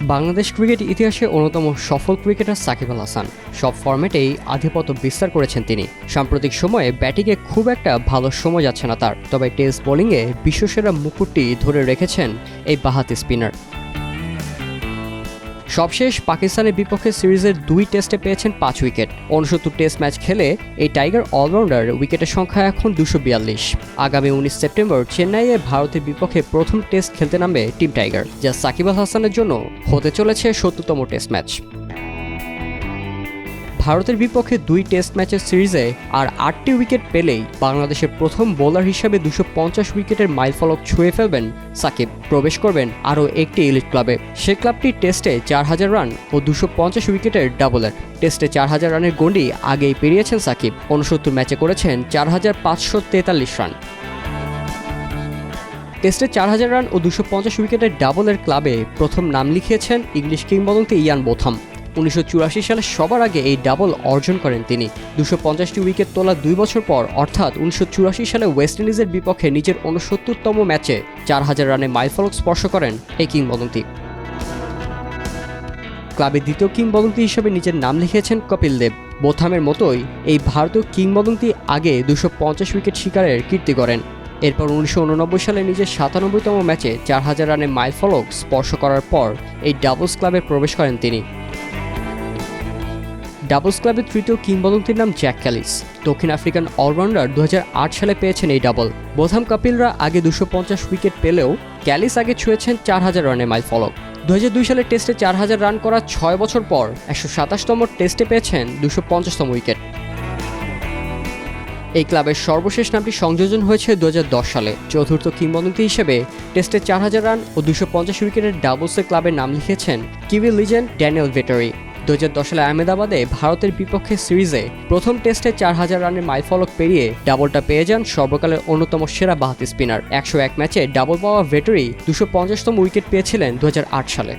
Bangladesh cricket ইতিহাসে অন্যতম সফল ক্রিকেটার সাকিব আল হাসান। সব ফর্মেটেই আধিপত্য বিস্তার করেছেন তিনি। সাম্প্রতিক সময়ে ব্যাটিংয়ে খুব একটা ভালো সময় যাচ্ছে না তার। তবে টেস্ট বোলিংয়ে বিশ্বসেরা মুকুটটি ধরে রেখেছেন এই বাহাতি স্পিনার। সবশেষ পাকিস্তানের বিপক্ষে সিরিজের দুই টেস্টে পেয়েছেন পাঁচ উইকেট। উনসত্তর টেস্ট ম্যাচ খেলে এই টাইগার অলরাউন্ডার উইকেটের সংখ্যা এখন দুশো বিয়াল্লিশ। আগামী উনিশ সেপ্টেম্বর চেন্নাইয়ে ভারতের বিপক্ষে প্রথম টেস্ট খেলতে নামবে টিম টাইগার, যা সাকিব আল হাসানের জন্য হতে চলেছে সত্তরতম টেস্ট ম্যাচ। ভারতের বিপক্ষে দুই টেস্ট ম্যাচের সিরিজে আর আটটি উইকেট পেলেই বাংলাদেশের প্রথম বোলার হিসেবে দুশো পঞ্চাশ উইকেটের মাইলফলক ছুঁয়ে ফেলবেন সাকিব। প্রবেশ করবেন আরও একটি ইলিট ক্লাবে সে ক্লাবটি টেস্টে চার হাজার রান ও দুশো পঞ্চাশ উইকেটের ডাবলের টেস্টে চার হাজার রানের গণ্ডি আগেই পেরিয়েছেন সাকিব। উনসত্তর ম্যাচে করেছেন চার হাজার পাঁচশো তেতাল্লিশ রান টেস্টে চার হাজার রান ও দুশো পঞ্চাশ উইকেটের ডাবলের ক্লাবে প্রথম নাম লিখিয়েছেন ইংলিশ কিংবদন্তি ইয়ান বোথাম। উনিশশো চুরাশি সালে সবার আগে এই ডাবল অর্জন করেন তিনি। দুশো পঞ্চাশটি উইকেট তোলা দুই বছর পর, অর্থাৎ উনিশশো চুরাশি সালে ওয়েস্ট ইন্ডিজের বিপক্ষে নিজের উনসত্তরতম ম্যাচে চার হাজার রানে মাইলফলক স্পর্শ করেন এই কিংবদন্তি। ক্লাবের দ্বিতীয় কিংবদন্তি হিসেবে নিজের নাম লিখিয়েছেন কপিল দেব। বোথামের মতোই এই ভারতীয় কিংবদন্তি আগে দুশো পঞ্চাশ উইকেট শিকারের কীর্তি করেন এরপর উনিশশো উননব্বই সালে নিজের সাতানব্বইতম ম্যাচে চার হাজার রানে মাইলফলক স্পর্শ করার পর এই ডাবলস ক্লাবে প্রবেশ করেন তিনি। ডাবলস ক্লাবের তৃতীয় কিংবদন্তির নাম জ্যাক ক্যালিস। দক্ষিণ আফ্রিকান অলরাউন্ডার দু হাজার আট সালে পেয়েছেন এই ডাবল। বোথাম কাপিলরা আগে দুশো উইকেট পেলেও ক্যালিস আগে ছুঁয়েছেন চার হাজার রানে মাইল ফলক। দু দুই সালে টেস্টে চার হাজার রান করার ছয় বছর পর একশো সাতাশতম টেস্টে পেয়েছেন দুশো পঞ্চাশতম উইকেট। এই ক্লাবের সর্বশেষ নামটি সংযোজন হয়েছে দু হাজার দশ সালে। চতুর্থ কিংবদন্তি হিসেবে টেস্টে চার হাজার রান ও দুশো পঞ্চাশ উইকেটের ডাবলসে ক্লাবের নাম লিখেছেন কিউই লিজেন্ড ড্যানিয়েল ভেটারি। দু হাজার দশ সালে আহমেদাবাদে ভারতের বিপক্ষে সিরিজে প্রথম টেস্টে চার হাজার রানের মাইলফলক পেরিয়ে ডাবলটা পেয়ে যান সর্বকালের অন্যতম সেরা বাহাতি স্পিনার। একশো এক ম্যাচে ডাবল পাওয়া ভেটরি দুশো পঞ্চাশতম উইকেট পেয়েছিলেন দু হাজার আট সালে।